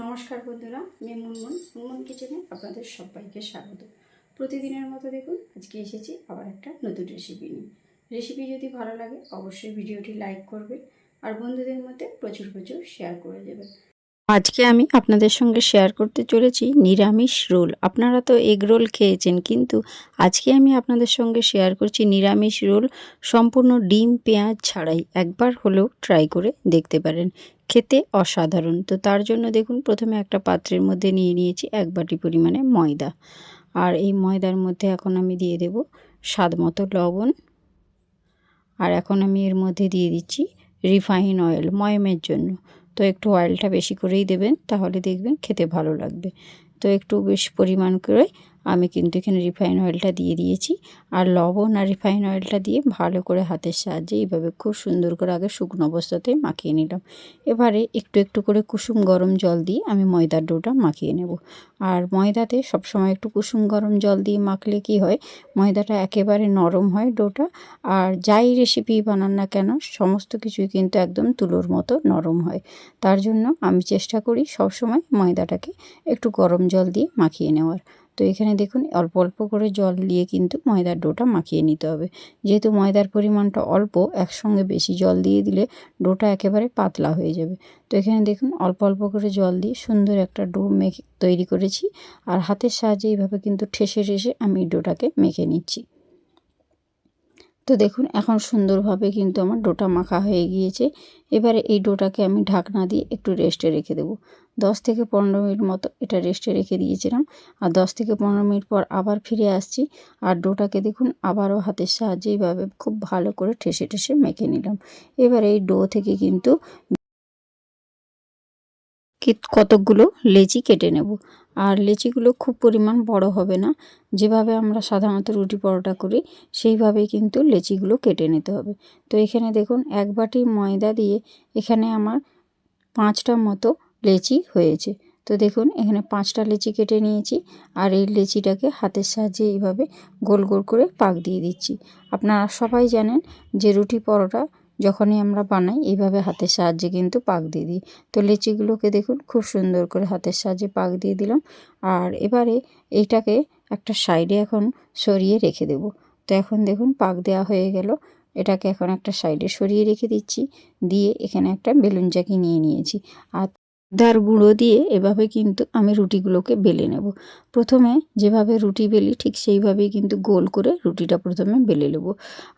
নমস্কার বন্ধুরা, আমি মুনমুন। মুনমুন কিচেনে আপনাদের সবাইকে স্বাগত। প্রতিদিনের মতো দেখুন, আজকে এসেছি আবার একটা নতুন রেসিপি নিয়ে। রেসিপি যদি ভালো লাগে, অবশ্যই ভিডিওটি লাইক করবেন আর বন্ধুদের মধ্যে প্রচুর প্রচুর শেয়ার করে দেবেন। আজকে আমি আপনাদের সঙ্গে শেয়ার করতে চলেছি নিরামিষ রোল। আপনারা তো এগ রোল খেয়েছেন, কিন্তু আজকে আমি আপনাদের সঙ্গে শেয়ার করছি নিরামিষ রোল সম্পূর্ণ ডিম, পেঁয়াজ ছাড়াই। একবার হলেও ট্রাই করে দেখতে পারেন। খেতে অসাধারণ। তো তার জন্য দেখুন, প্রথমে একটা পাত্রের মধ্যে নিয়ে নিয়েছি এক বাটি পরিমাণে ময়দা। আর এই ময়দার মধ্যে এখন আমি দিয়ে দেব স্বাদ মতো লবণ। আর এখন আমি এর মধ্যে দিয়ে দিচ্ছি রিফাইন অয়েল ময়মের জন্য। তো একটু অয়েলটা বেশি করেই দেবেন, তাহলে দেখবেন খেতে ভালো লাগবে। তো একটু বেশ পরিমাণ করে আমি কিন্তু এখানে রিফাইন অয়েলটা দিয়ে দিয়েছি। আর লবণ আর রিফাইন অয়েলটা দিয়ে ভালো করে হাতের সাহায্যে এইভাবে খুব সুন্দর করে আগে শুকনো অবস্থাতে মাখিয়ে নিলাম। এবারে একটু একটু করে কুসুম গরম জল দিয়ে আমি ময়দার ডোটা মাখিয়ে নেব। আর ময়দাতে সবসময় একটু কুসুম গরম জল দিয়ে মাখলে কি হয়, ময়দাটা একেবারে নরম হয় ডোটা। আর যাই রেসিপি বানান না কেন, সমস্ত কিছুই কিন্তু একদম তুলোর মতো নরম হয়। তার জন্য আমি চেষ্টা করি সবসময় ময়দাটাকে একটু গরম জল দিয়ে মাখিয়ে নেওয়ার। তো এখানে দেখুন, অল্প অল্প করে জল দিয়ে কিন্তু ময়দার ডোটা মাখিয়ে নিতে হবে। যেহেতু ময়দার পরিমাণটা অল্প, একসঙ্গে বেশি জল দিয়ে দিলে ডোটা একেবারে পাতলা হয়ে যাবে। তো এখানে দেখুন, অল্প অল্প করে জল দিয়ে সুন্দর একটা ডো মেখে তৈরি করেছি। আর হাতের সাহায্যে এইভাবে কিন্তু ঠেসে ঠেসে আমি ডোটাকে মেখে নিচ্ছি। তো দেখুন, এখন সুন্দরভাবে কিন্তু আমার ডোটা মাখা হয়ে গিয়েছে। এবারে এই ডোটাকে আমি ঢাকনা দিয়ে একটু রেস্টে রেখে দেবো। দশ থেকে পনেরো মিনিট মতো এটা রেস্টে রেখে দিয়েছিলাম। আর দশ থেকে পনেরো মিনিট পর আবার ফিরে আসছি। আর ডোটাকে দেখুন, আবারও হাতের সাহায্যে এইভাবে খুব ভালো করে ঠেসে ঠেসে মেখে নিলাম। এবার এই ডো থেকে কিন্তু কতকগুলো লেচি কেটে নেব। আর লেচিগুলো খুব পরিমাণ বড় হবে না। যেভাবে আমরা সাধারণত রুটি পরোটা করি, সেইভাবেই কিন্তু লেচিগুলো কেটে নিতে হবে। তো এখানে দেখুন, এক বাটি ময়দা দিয়ে এখানে আমার পাঁচটা মতো লেচি হয়েছে। তো দেখুন, এখানে পাঁচটা লেচি কেটে নিয়েছি আর এই লেচিটাকে হাতের সাহায্যে এইভাবে গোল গোল করে পাক দিয়ে দিচ্ছি। আপনারা সবাই জানেন যে রুটি পরোটা যখনই আমরা বানাই, এইভাবে হাতের সাহায্যে কিন্তু পাক দিয়ে দিই। তো লিচিগুলোকে দেখুন, খুব সুন্দর করে হাতের সাহায্যে পাক দিয়ে দিলাম। আর এবারে এইটাকে একটা সাইডে এখন সরিয়ে রেখে দেব। তো এখন দেখুন, পাক দেওয়া হয়ে গেল। এটাকে এখন একটা সাইডে সরিয়ে রেখে দিচ্ছি। দিয়ে এখানে একটা বেলুন চাকি নিয়ে নিয়েছি। আর দার গুঁড়ো দিয়ে এভাবে কিন্তু আমি রুটিগুলোকে বেলে নেব। প্রথমে যেভাবে রুটি বেলি, ঠিক সেইভাবেই কিন্তু গোল করে রুটিটা প্রথমে বেলে নেব।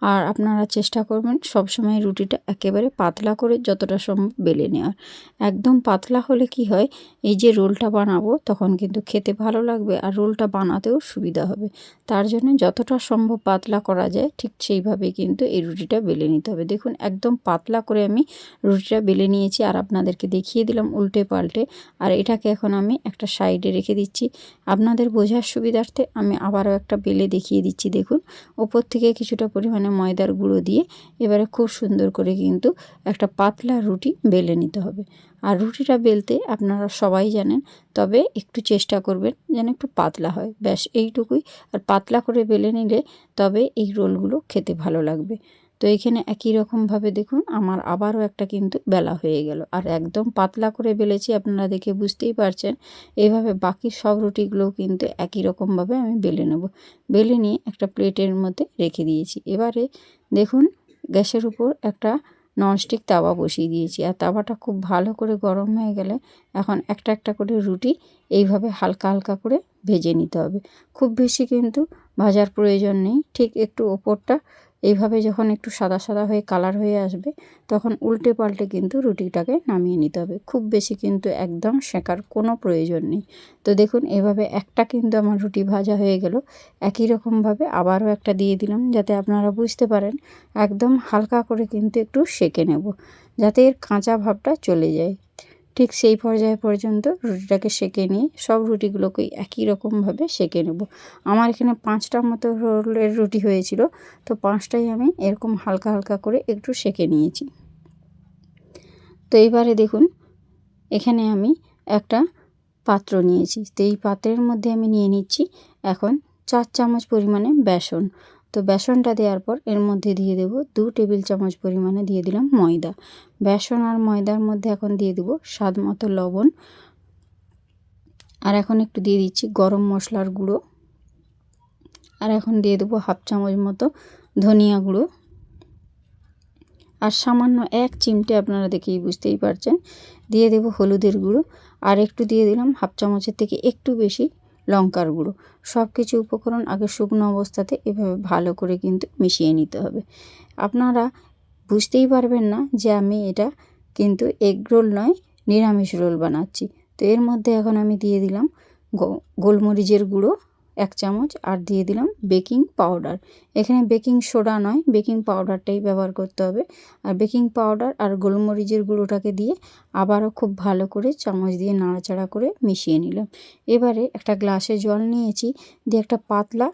আর আপনারা চেষ্টা করবেন সবসময় রুটিটা একেবারে পাতলা করে যতটা সম্ভব বেলে নেওয়ার। একদম পাতলা হলে কি হয়, এই যে রোলটা বানাবো তখন কিন্তু খেতে ভালো লাগবে আর রোলটা বানাতেও সুবিধা হবে। তার জন্য যতটা সম্ভব পাতলা করা যায়, ঠিক সেইভাবেই কিন্তু এই রুটিটা বেলে নিতে হবে। দেখুন, একদম পাতলা করে আমি রুটিটা বেলে নিয়েছি। আর আপনাদেরকে দেখিয়ে দিলাম, উল্টে পাল্টে আর এটাকে এখন আমি একটা সাইডে রেখে দিচ্ছি। আপনাদের বোঝার সুবিধার্থে আমি আবারও একটা বেলে দেখিয়ে দিচ্ছি, দেখুন। ওপর থেকে কিছুটা পরিমাণে ময়দার গুঁড়ো দিয়ে এবারে খুব সুন্দর করে কিন্তু একটা পাতলা রুটি বেলে নিতে হবে। আর রুটিটা বেলতে আপনারা সবাই জানেন, তবে একটু চেষ্টা করবেন যেন একটু পাতলা হয়। ব্যাস, এইটুকুই। আর পাতলা করে বেলে নিলে তবে এই রোলগুলো খেতে ভালো লাগবে। তো এখানে একই রকমভাবে দেখুন, আমার আবারও একটা কিন্তু বেলা হয়ে গেল। আর একদম পাতলা করে বেলেছি, আপনারা দেখে বুঝতেই পারছেন। এইভাবে বাকি সব রুটিগুলোও কিন্তু একই রকমভাবে আমি বেলে নেব। বেলে নিয়ে একটা প্লেটের মধ্যে রেখে দিয়েছি। এবারে দেখুন, গ্যাসের উপর একটা ননস্টিক তাওয়া বসিয়ে দিয়েছি। আর তাওয়াটা খুব ভালো করে গরম হয়ে গেলে এখন একটা একটা করে রুটি এইভাবে হালকা হালকা করে ভেজে নিতে হবে। খুব বেশি কিন্তু ভাজার প্রয়োজন নেই। ঠিক একটু ওপরটা এইভাবে যখন একটু সাদা সাদা হয়ে কালার হয়ে আসবে, তখন উল্টে পাল্টে কিন্তু রুটিটাকে নামিয়ে নিতে হবে। খুব বেশি কিন্তু একদম শেখার কোনো প্রয়োজন নেই। তো দেখুন, এভাবে একটা কিন্তু আমার রুটি ভাজা হয়ে গেল। একই রকমভাবে আবারও একটা দিয়ে দিলাম যাতে আপনারা বুঝতে পারেন, একদম হালকা করে কিন্তু একটু সেঁকে নেব, যাতে এর কাঁচা ভাবটা চলে যায়। ঠিক সেই পর্যায়ে পর্যন্ত রুটিটাকে সেঁকে নিয়ে সব রুটিগুলোকে একই রকমভাবে সেঁকে নেব। আমার এখানে পাঁচটা মতো রোলের রুটি হয়েছিল, তো পাঁচটাই আমি এরকম হালকা হালকা করে একটু সেঁকে নিয়েছি। তো এইবারে দেখুন, এখানে আমি একটা পাত্র নিয়েছি। তো এই পাত্রের মধ্যে আমি নিয়ে নিচ্ছি এখন চার চামচ পরিমাণে বেসন। তো বেসনটা দেওয়ার পর এর মধ্যে দিয়ে দেব দু টেবিল চামচ পরিমাণে দিয়ে দিলাম ময়দা। বেসন আর ময়দার মধ্যে এখন দিয়ে দেবো স্বাদ মতো লবণ। আর এখন একটু দিয়ে দিচ্ছি গরম মশলার গুঁড়ো। আর এখন দিয়ে দেবো হাফ চামচ মতো ধনিয়া গুঁড়ো। আর সামান্য এক চিমটে আপনারা দেখেই বুঝতেই পারছেন। দিয়ে দেবো হলুদের গুঁড়ো। আর একটু দিয়ে দিলাম হাফ চামচের থেকে একটু বেশি লঙ্কার গুঁড়ো। সব কিছু উপকরণ আগে শুকনো অবস্থাতে এভাবে ভালো করে কিন্তু মিশিয়ে নিতে হবে। আপনারা বুঝতেই পারবেন না যে আমি এটা কিন্তু এগ রোল নয়, নিরামিষ রোল বানাচ্ছি। তো এর মধ্যে এখন আমি দিয়ে দিলাম গোলমরিচের গুঁড়ো। এক চামচ আর দিয়ে দিলাম বেকিং পাউডার। এখানে বেকিং সোডা নয়, বেকিং পাউডারটাই ব্যবহার করতে হবে। আর বেকিং পাউডার আর গোলমরিচের গুঁড়োটাকে দিয়ে আবারও খুব ভালো করে চামচ দিয়ে নাড়াচাড়া করে মিশিয়ে নিলাম। এবারে একটা গ্লাসে জল নিয়েছি, দিয়ে একটা পাতলা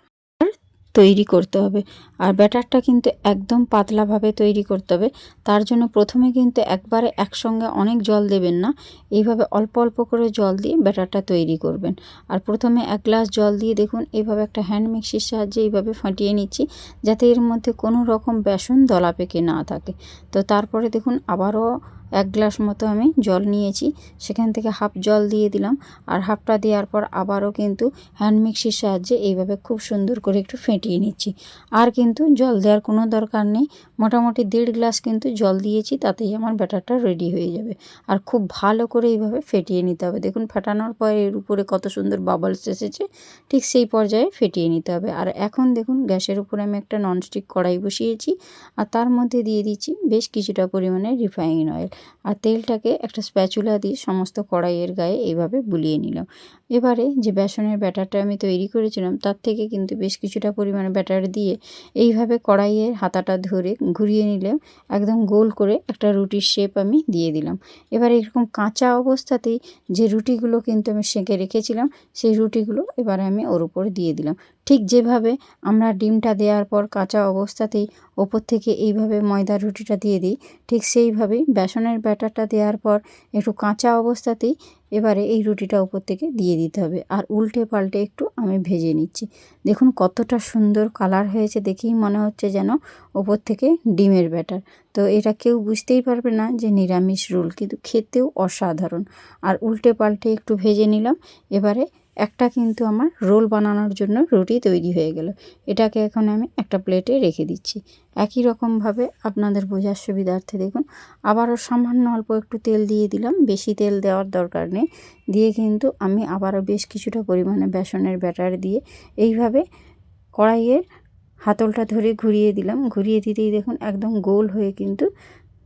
তৈরি করতে হবে। আর ব্যাটারটা কিন্তু একদম পাতলাভাবে তৈরি করতে হবে। তার জন্য প্রথমে কিন্তু একবারে একসঙ্গে অনেক জল দেবেন না। এইভাবে অল্প অল্প করে জল দিয়ে ব্যাটারটা তৈরি করবেন। আর প্রথমে এক গ্লাস জল দিয়ে দেখুন, এইভাবে একটা হ্যান্ড মিক্সির সাহায্যে এইভাবে ফাটিয়ে নিচ্ছি, যাতে এর মধ্যে কোনো রকম বেসন দলা পেকে না থাকে। তো তারপরে দেখুন, আবারও এক গ্লাস মতো আমি জল নিয়েছি। সেখান থেকে হাফ জল দিয়ে দিলাম আর হাফটা দেওয়ার পর আবারও কিন্তু হ্যান্ড মিক্সির সাহায্যে এইভাবে খুব সুন্দর করে একটু ফেটিয়ে নিচ্ছি। আর কিন্তু জল দেওয়ার কোনো দরকার নেই। মোটামুটি দেড় গ্লাস কিন্তু জল দিয়েছি, তাতেই আমার ব্যাটারটা রেডি হয়ে যাবে। আর খুব ভালো করে এইভাবে ফেটিয়ে নিতে হবে। দেখুন, ফাটানোর পর এর উপরে কত সুন্দর বাবলস এসেছে, ঠিক সেই পর্যায়ে ফেটিয়ে নিতে হবে। আর এখন দেখুন, গ্যাসের উপরে আমি একটা ননস্টিক কড়াই বসিয়েছি আর তার মধ্যে দিয়ে দিচ্ছি বেশ কিছুটা পরিমাণে রিফাইন অয়েল আর তেলটাকে একটা স্প্যাচুলা দিয়ে সমস্ত কড়াইয়ের গায়ে এইভাবে বুলিয়ে নিলাম এবারে যে বেসনের ব্যাটারটা আমি তৈরি করেছিলাম, তার থেকে কিন্তু বেশ কিছুটা পরিমাণে ব্যাটার দিয়ে এইভাবে কড়াইয়ের হাতাটা ধরে ঘুরিয়ে নিলে একদম গোল করে একটা রুটির শেপ আমি দিয়ে দিলাম। এবার এরকম কাঁচা অবস্থাতেই যে রুটিগুলো কিন্তু আমি সেঁকে রেখেছিলাম, সেই রুটিগুলো এবারে আমি ওর উপর দিয়ে দিলাম। ঠিক যেভাবে আমরা ডিমটা দেওয়ার পর কাঁচা অবস্থাতেই ওপর থেকে এইভাবে ময়দার রুটিটা দিয়ে দিই, ঠিক সেইভাবেই বেসনের ব্যাটারটা দেওয়ার পর একটু কাঁচা অবস্থাতেই এবারে এই রুটিটা উপর থেকে দিয়ে দিতে হবে। আর উল্টে পাল্টে একটু আমি ভেজে নিচ্ছি। দেখুন কতটা সুন্দর কালার হয়েছে, দেখেই মনে হচ্ছে যেন ওপর থেকে ডিমের ব্যাটার। তো এটা কেউ বুঝতেই পারবে না যে নিরামিষ রোল, কিন্তু খেতেও অসাধারণ। আর উল্টে পাল্টে একটু ভেজে নিলাম, এবারে একটা কিন্তু আমার রোল বানানোর জন্য রুটি তৈরি হয়ে গেল। এটাকে এখন আমি একটা প্লেটে রেখে দিচ্ছি। একই রকমভাবে আপনাদের বোঝার সুবিধার্থে দেখুন, আবারও সামান্য অল্প একটু তেল দিয়ে দিলাম, বেশি তেল দেওয়ার দরকার নেই। দিয়ে কিন্তু আমি আবারও বেশ কিছুটা পরিমাণে বেসনের ব্যাটার দিয়ে এইভাবে কড়াইয়ের হাতলটা ধরে ঘুরিয়ে দিলাম। ঘুরিয়ে দিতেই দেখুন একদম গোল হয়ে কিন্তু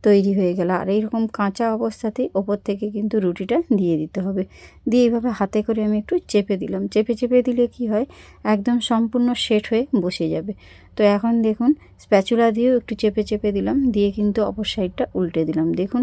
তৈরি হয়ে গেল। আর এইরকম কাঁচা অবস্থাতেই ওপর থেকে কিন্তু রুটিটা দিয়ে দিতে হবে। দিয়ে এইভাবে হাতে করে আমি একটু চেপে দিলাম। চেপে চেপে দিলে কি হয়? একদম সম্পূর্ণ সেট হয়ে বসে যাবে। তো এখন দেখুন স্প্যাচুলা দিয়েও একটু চেপে চেপে দিলাম, দিয়ে কিন্তু অপর সাইডটা উল্টে দিলাম। দেখুন,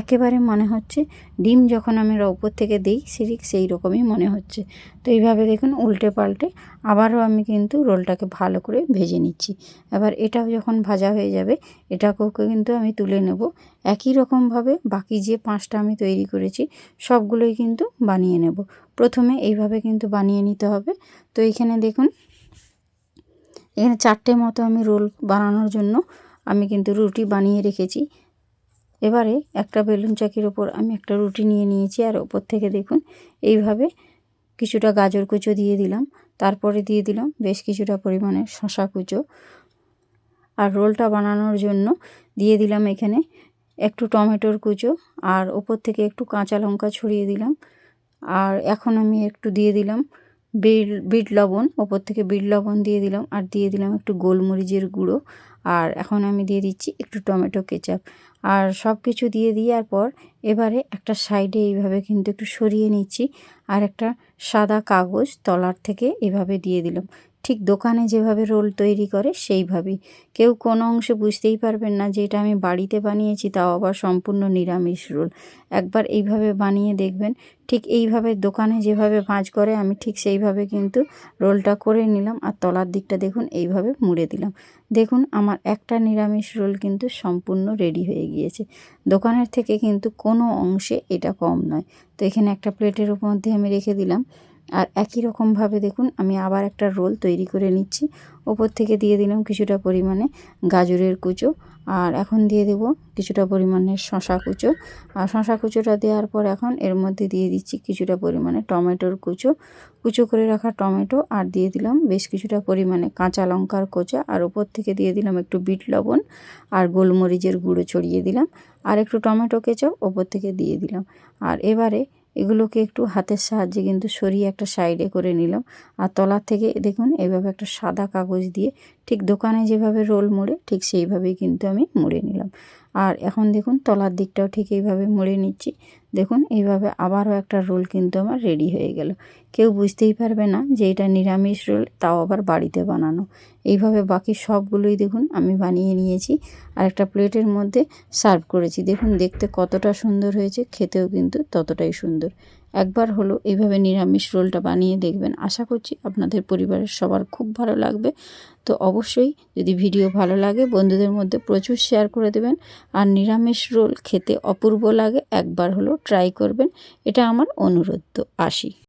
একেবারে মনে হচ্ছে ডিম যখন আমি ওপর থেকে দিই ঠিক সেই রকমই মনে হচ্ছে। তো এইভাবে দেখুন, উল্টে পাল্টে আবারও আমি কিন্তু রোলটাকে ভালো করে ভেজে নিচ্ছি। এবার এটাও যখন ভাজা হয়ে যাবে, এটাকেও কিন্তু আমি তুলে নেব। একই রকমভাবে বাকি যে পাঁচটা আমি তৈরি করেছি, সবগুলোই কিন্তু বানিয়ে নেব। প্রথমে এইভাবে কিন্তু বানিয়ে নিতে হবে। তো এইখানে দেখুন এখানে চারটে মতো আমি রোল বানানোর জন্য আমি কিন্তু রুটি বানিয়ে রেখেছি। এবারে একটা বেলুন চাকির ওপর আমি একটা রুটি নিয়ে নিয়েছি আর ওপর থেকে দেখুন, এইভাবে কিছুটা গাজর কুচো দিয়ে দিলাম। তারপরে দিয়ে দিলাম বেশ কিছুটা পরিমাণে শশা কুচো। আর রোলটা বানানোর জন্য দিয়ে দিলাম এখানে একটু টমেটোর কুচো আর ওপর থেকে একটু কাঁচা লঙ্কা ছড়িয়ে দিলাম। আর এখন আমি একটু দিয়ে দিলাম বিট বিট লবণ, ওপর থেকে বিট লবণ দিয়ে দিলাম। আর দিয়ে দিলাম একটু গোলমরিচের গুঁড়ো। আর এখন আমি দিয়ে দিচ্ছি একটু টমেটো কেচাপ। আর সব কিছু দিয়ে দেওয়ার পর এবারে একটা সাইডে এইভাবে কিন্তু একটু সরিয়ে নিচ্ছি। আর একটা সাদা কাগজ তলার থেকে এভাবে দিয়ে দিলাম। ঠিক দোকানে যেভাবে রোল তৈরি করে সেইভাবেই। কেউ কোনো অংশে বুঝতেই পারবেন না যে এটা আমি বাড়িতে বানিয়েছি, তাও আবার সম্পূর্ণ নিরামিষ রোল। একবার এইভাবে বানিয়ে দেখবেন, ঠিক এইভাবে দোকানে যেভাবে ভাঁজ করে, আমি ঠিক সেইভাবে কিন্তু রোলটা করে নিলাম আর তলার দিকটা দেখুন এইভাবে মুড়ে দিলাম। দেখুন আমার একটা নিরামিষ রোল কিন্তু সম্পূর্ণ রেডি হয়ে গিয়েছে। দোকানের থেকে কিন্তু কোনো অংশে এটা কম নয়। তো এখানে একটা প্লেটের মধ্যে আমি রেখে দিলাম। আর একই রকমভাবে দেখুন, আমি আবার একটা রোল তৈরি করে নিচ্ছি। ওপর থেকে দিয়ে দিলাম কিছুটা পরিমাণে গাজরের কুচো আর এখন দিয়ে দেব কিছুটা পরিমাণে শশা কুচো। আর শশা কুচোটা দেওয়ার পর এখন এর মধ্যে দিয়ে দিচ্ছি কিছুটা পরিমাণে টমেটোর কুচো। কুচো করে রাখা টমেটো আর দিয়ে দিলাম বেশ কিছুটা পরিমাণে কাঁচা লঙ্কার কোচা আর ওপর থেকে দিয়ে দিলাম একটু বিট লবণ আর গোলমরিচের গুঁড়ো ছড়িয়ে দিলাম। আর একটু টমেটো কেচাপ ওপর থেকে দিয়ে দিলাম। আর এবারে এগুলোকে একটু হাতের সাহায্যে কিন্তু সরিয়ে একটা সাইডে করে নিলাম। আর তলার থেকে দেখুন এইভাবে একটা সাদা কাগজ দিয়ে ঠিক দোকানে যেভাবে রোল মোড়ে ঠিক সেইভাবেই কিন্তু আমি মুড়ে নিলাম। আর এখন দেখুন তলার দিকটাও ঠিক এইভাবে মুড়ে নিচ্ছি। দেখুন এইভাবে আবারও একটা রোল কিন্তু আমার রেডি হয়ে গেল। কেউ বুঝতেই পারবে না যে এটা নিরামিষ রোল, তাও আবার বাড়িতে বানানো। এইভাবে বাকি সবগুলোই দেখুন আমি বানিয়ে নিয়েছি আর একটা প্লেটের মধ্যে সার্ভ করেছি। দেখুন দেখতে কতটা সুন্দর হয়েছে, খেতেও কিন্তু ততটাই সুন্দর। একবার হলো এইভাবে নিরামিষ রোলটা বানিয়ে দেখবেন। আশা করছি আপনাদের পরিবারের সবার খুব ভালো লাগবে। তো অবশ্যই যদি ভিডিও ভালো লাগে, বন্ধুদের মধ্যে প্রচুর শেয়ার করে দেবেন। আর নিরামিষ রোল খেতে অপূর্ব লাগে, একবার হলো ট্রাই করবেন। এটা আমার অনুরোধ। তো আসি।